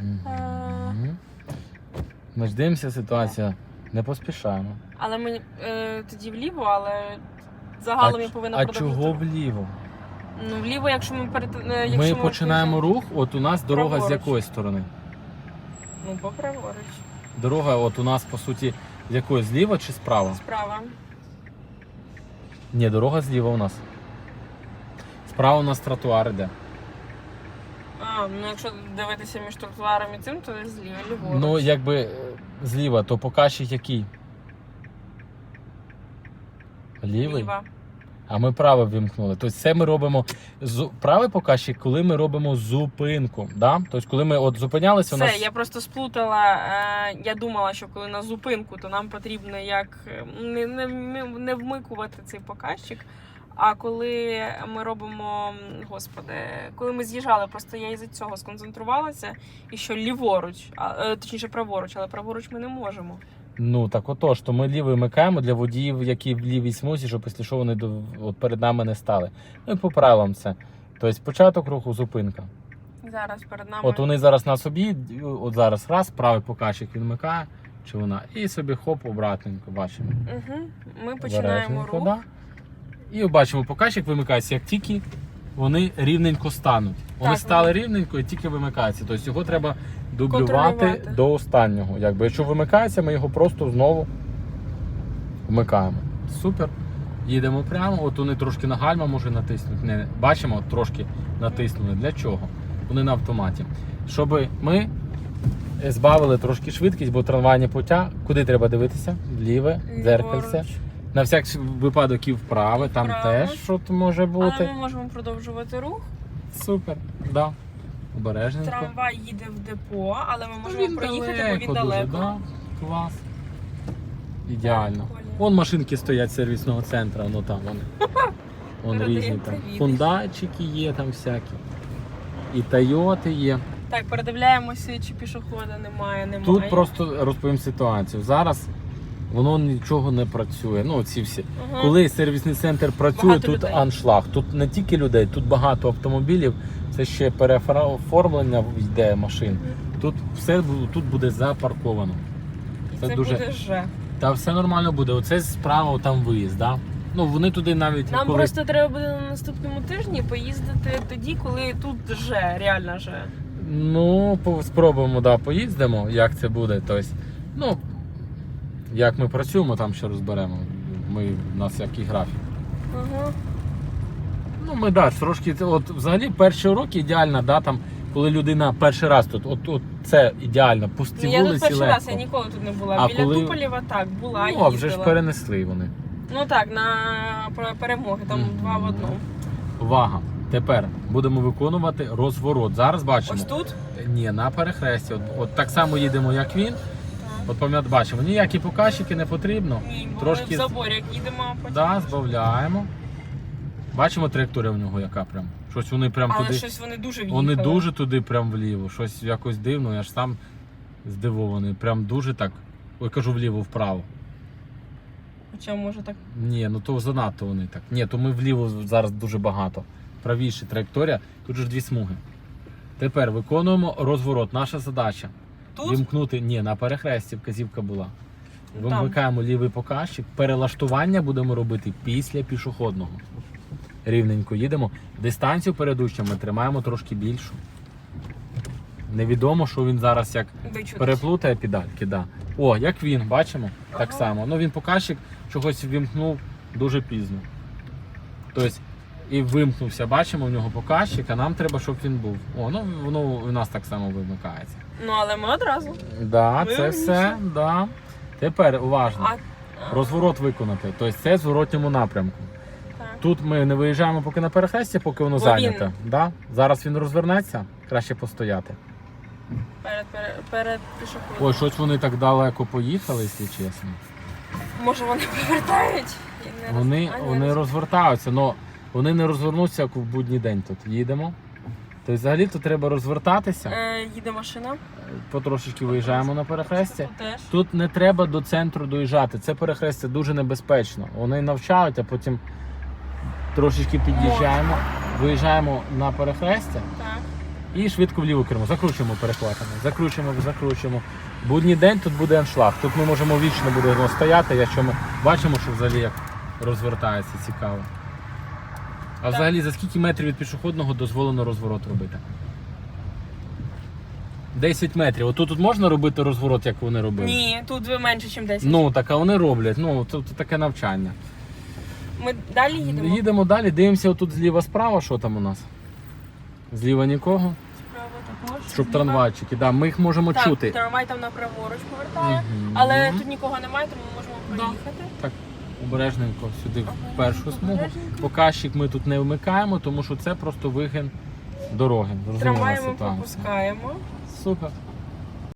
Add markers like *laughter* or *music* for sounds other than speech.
Мгм. Ми ж дивимося ситуація, не поспішаємо. Але ми е, тоді вліво, але загалом я повинна а продовжити. чого вліво? Ну, вліво, якщо ми перед е, Ми якщо починаємо поїдемо- рух, от у нас дорога з Праворуч. якої сторони? Ну, поправоруч. Дорога, от у нас по суті, з якої зліва чи справа? Справа. Ні, дорога зліва у нас. Справа у нас тротуар іде. А, ну якщо дивитися між тротуаром і цим, то зліва, ліворуч. Ну, якби е, зліва, то показчик який? Лівий? Ліва. А ми праве вимкнули. Тобто це ми робимо з правий показчик, коли ми робимо зупинку. Да? Тобто, коли ми от зупинялися, у Все, нас я просто сплутала. Е, я думала, що коли на зупинку, то нам потрібно як е, не, не, не вмикувати цей показчик. А коли ми робимо, господи, коли ми з'їжджали, просто я із цього сконцентрувалася, і що ліворуч, а, е, точніше праворуч, але праворуч ми не можемо. ну так отож, то ми лівий вмикаємо для водіїв, які в лівій смузі, щоб після що вони до, от перед нами не стали. Ну і по правилам це. Тобто початок руху, зупинка. Зараз перед нами. От вони зараз на собі, от зараз раз, правий показчик він вмикає, чи вона, і собі хоп, обратненько бачимо. Угу. Ми починаємо рух. да. І бачимо, показчик вимикається, як тільки вони рівненько стануть. Вони Так, стали рівненько і тільки вимикаються. Тобто його треба дублювати Контролювати. до останнього. Якби якщо вимикається, ми його просто знову вмикаємо. Супер. Їдемо прямо. От вони трошки на гальма може натиснути. Не, бачимо, от трошки натиснули. Для чого? Вони на автоматі. Щоб ми збавили трошки швидкість, бо трамвайні путя. Куди треба дивитися? Вліве, дзеркальце. Ліворуч. На всяк випадок і вправи, там Вправо. теж щось може бути. Але ми можемо продовжувати рух. Супер, да. Обережненько. Трамвай їде в депо, але ми можемо він проїхати, бо далеко дуже, да. Клас. Ідеально. Прикольно. Вон машинки стоять з сервісного центру, ну там вони. *laughs* Вон Передаємо різні там. привіт. Фундайчики є там всякі. І Тойоти є. Так, передивляємося, чи пішохода немає, немає. Тут просто розповім ситуацію. Зараз воно нічого не працює. Ну, ці всі. Ага. Коли сервісний центр працює, Багато тут людей. аншлаг. Тут не тільки людей, тут багато автомобілів. Це ще переоформлення йде машин. Тут все тут буде запарковано. І це це дуже- буде вже. Та все нормально буде. Оце справа там виїзд. Да? Ну вони туди навіть Нам коли просто треба буде на наступному тижні поїздити тоді, коли тут вже, реально вже. ну спробуємо, да, поїздимо, як це буде. Тобто, ну як ми працюємо, там ще розберемо. Ми у нас який графік. Ага. Ну, ми да, трошки от взагалі перші уроки ідеально, да, там, коли людина перший раз тут, от, от це ідеально, пусті Ну, я тут вулиці перший легко. раз, я ніколи тут не була. А Біля коли- Туполєва так, була, ну, а вже ж їздила. перенесли вони. Ну так, на про- перемоги, там Мгм. два в одному. Увага! Тепер будемо виконувати розворот. Зараз бачимо. Ось тут? Ні, на перехресті. От, от так само їдемо, як він. От пам'ят бачимо, ніякі показчики не потрібно. Ні, бо Трошки в заборі як їдемо, потім. Да, збавляємо. Бачимо траєкторія в нього яка прям. Щось вони прям Але туди. щось вони дуже в'їхали. Вони дуже туди прям вліво. Щось якось дивно, я ж сам здивований. Прям дуже так. Ой, кажу вліво, вправо. Хоча може так. Ні, ну то занадто вони так. Ні, то ми вліво зараз дуже багато. Правіше траєкторія, тут же ж дві смуги. Тепер виконуємо розворот. Наша задача Тут? вімкнути. Ні, на перехресті вказівка була. Ну. Вимикаємо лівий показчик. Перелаштування будемо робити після пішохідного. Рівненько їдемо. Дистанцію перед учнями тримаємо трошки більшу. Невідомо, що він зараз як Вичудить. переплутає педальки. Да. О, як він, бачимо? Так Ага. само. Ну він показчик чогось вімкнув дуже пізно. Тобто, і вимкнувся, бачимо в нього показчик, а нам треба, щоб він був. О, ну воно у нас так само вимикається. Ну але ми одразу. Да, Ви це все. Да. Тепер уважно. А Розворот виконати. Тобто це в зворотньому напрямку. так. Тут ми не виїжджаємо поки на перехрестя, поки воно Бо зайняте. він- Да? Зараз він розвернеться, краще постояти. Перед, перед, перед пішоходом. Ой, щось вони так далеко поїхали, якщо чесно. Може вони повертають? і не роз- Вони, а, вони роз- розвертаються, але вони не розвернуться, як в будній день тут. Їдемо. Тобто взагалі тут треба розвертатися, Е, їде машина. потрошечки виїжджаємо на перехрестя. Тут не треба до центру доїжджати. Це перехрестя дуже небезпечно. Вони навчають, а потім трошечки під'їжджаємо, виїжджаємо на перехрестя. Так. І швидко вліву кермо. Закручуємо перехватами. Закручуємо, закручуємо. Будній день тут буде аншлаг. Тут ми можемо вічно буде стояти, якщо ми бачимо, що взагалі як розвертається цікаво. А Так. взагалі за скільки метрів від пішохідного дозволено розворот робити? 10 метрів. Отут тут можна робити розворот, як вони робили? Ні, тут ви менше, ніж 10. Ну, так а вони роблять. Ну, це, це таке навчання. Ми далі їдемо. Їдемо далі, дивимося отут зліва справа, що там у нас. Зліва нікого. Справа також. Щоб зліва. трамвайчики, да, ми їх можемо Так, чути. трамвай там на праворуч повертає, Мгм. але тут нікого немає, тому ми можемо проїхати. Так, обережненько сюди в першу смугу. Показчик ми тут не вмикаємо, тому що це просто вигин дороги. Зрозуміла Трамвай ми ситуація. пропускаємо. Супер.